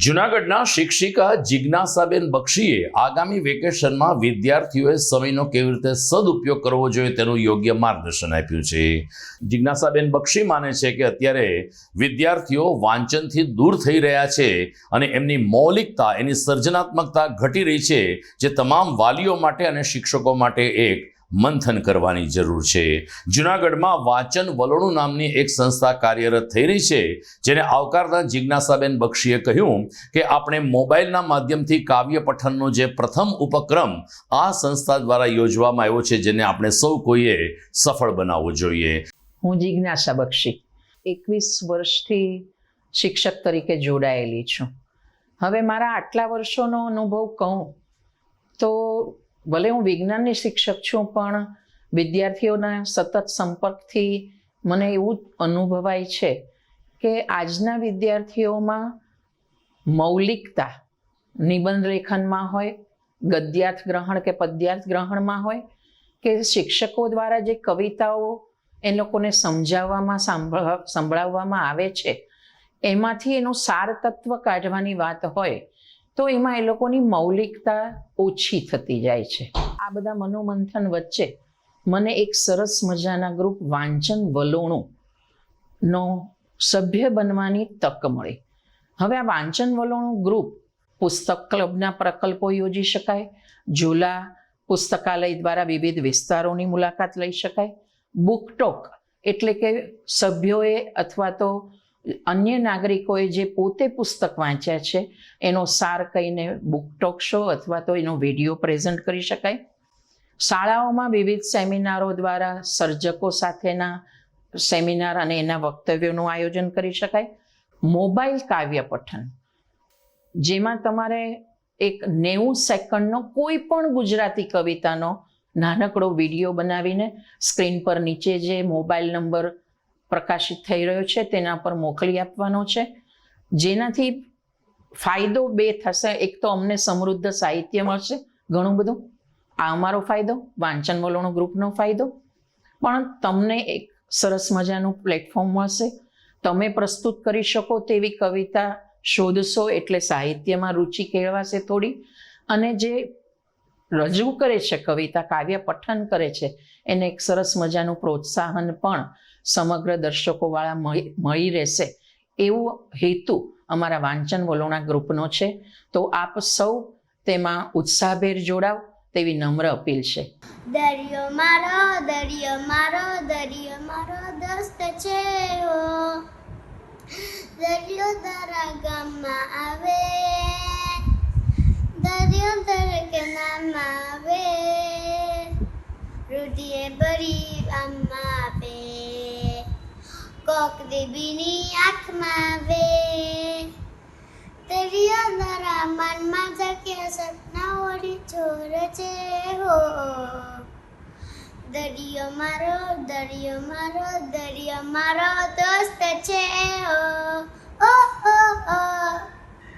જુનાગઢના શિક્ષિકા જિજ્ઞાસાબેન બક્ષીએ આગામી વેકેશનમાં વિદ્યાર્થીઓએ સમયનો કેવી રીતે સદુપયોગ કરવો જોઈએ તેનું યોગ્ય માર્ગદર્શન આપ્યું છે. જિજ્ઞાસાબેન બક્ષી માને છે કે અત્યારે વિદ્યાર્થીઓ વાંચનથી દૂર થઈ રહ્યા છે અને એમની મૌલિકતા, એની સર્જનાત્મકતા ઘટી રહી છે, જે તમામ વાલીઓ માટે અને શિક્ષકો માટે એક મંથન કરવાની જરૂર છે. જુનાગઢમાં વાંચન વલણું નામની એક સંસ્થા કાર્યરત થઈ રહી છે, જેને આવકારતા જિજ્ઞાસાબેન બક્ષીએ કહ્યું કે આપણે મોબાઈલના માધ્યમથી કાવ્ય પઠનનો જે પ્રથમ ઉપક્રમ આ સંસ્થા દ્વારા યોજવામાં આવ્યો છે, જેને આપણે સૌ કોઈએ સફળ બનાવવો જોઈએ. હું જિજ્ઞાસા બક્ષી, એકવીસ વર્ષથી શિક્ષક તરીકે જોડાયેલી છું. હવે મારા આટલા વર્ષોનો અનુભવ કહું તો ભલે હું વિજ્ઞાનની શિક્ષક છું, પણ વિદ્યાર્થીઓના સતત સંપર્કથી મને એવું અનુભવાય છે કે આજના વિદ્યાર્થીઓમાં મૌલિકતા નિબંધ લેખનમાં હોય, ગદ્યાર્થ ગ્રહણ કે પદ્યાર્થ ગ્રહણમાં હોય, કે શિક્ષકો દ્વારા જે કવિતાઓ એ લોકોને સમજાવવામાં સાંભળ, સંભળાવવામાં આવે છે, એમાંથી એનું સાર તત્વ કાઢવાની વાત હોય તો એમાં એ લોકોની મૌલિકતા ઓછી થતી જાય છે. આ બધા મનોમંથન વચ્ચે મને એક સરસ મજાના ગ્રુપ વાંચન વલોણું નો સભ્ય બનવાની તક મળી. હવે આ વાંચન વલોણું ગ્રુપ પુસ્તક ક્લબના પ્રકલ્પો યોજી શકાય, ઝૂલા પુસ્તકાલય દ્વારા વિવિધ વિસ્તારોની મુલાકાત લઈ શકાય બુકટોક એટલે કે સભ્યોએ અથવા તો અન્ય નાગરિકોએ જે પોતે પુસ્તક વાંચ્યા છે, એનો સાર કહીને બુકટોક શો અથવા તો એનો વીડિયો પ્રેઝન્ટ કરી શકાય. શાળાઓમાં વિવિધ સેમિનારો દ્વારા સર્જકો સાથેના સેમિનાર અને એના વક્તવ્યોનું આયોજન કરી શકાય. મોબાઈલ કાવ્ય પઠન, જેમાં તમારે એક નેવું સેકન્ડનો કોઈ પણ ગુજરાતી કવિતાનો નાનકડો વીડિયો બનાવીને સ્ક્રીન પર નીચે જે મોબાઈલ નંબર પ્રકાશિત થઈ રહ્યો છે, તેના પર મોકલી આપવાનો છે. જેનાથી ફાયદો બે થશે. એક તો અમને સમૃદ્ધ સાહિત્ય મળશે ઘણું બધું. આ અમારો ફાયદો, વાંચન વલોણો ગ્રુપનો ફાયદો. પણ તમને એક સરસ મજાનું પ્લેટફોર્મ મળશે. તમે પ્રસ્તુત કરી શકો તેવી કવિતા શોધશો એટલે સાહિત્યમાં રુચિ કેળવાશે થોડી. અને જે રજૂ કરે છે, કવિતા કાવ્ય પઠન કરે છે. એને એક સરસ મજાનું પ્રોત્સાહન પણ સમગ્ર દર્શકોવાળા મળી રહેશે. એવો હેતુ અમારા વાંચન વલોણા ગ્રુપનો છે. તો આપ સૌ તેમાં ઉત્સાહભેર જોડાવ, તેવી નમ્ર અપીલ છે. દરિયો મારો દરિયો મારો દરિયો મારો દસ્ત છે દરિયો તારા ગામમાં આવે દરિયો તરકે નામમાં આવે કોક દેવીની આંખમાં આવે. દરિયો તારા મનમાં જગ્યા સપના ઓડી ચોર છે હો. દરિયો મારો દરિયો મારો દરિયો મારો દોસ્ત છે હો. ઓ ઓ હો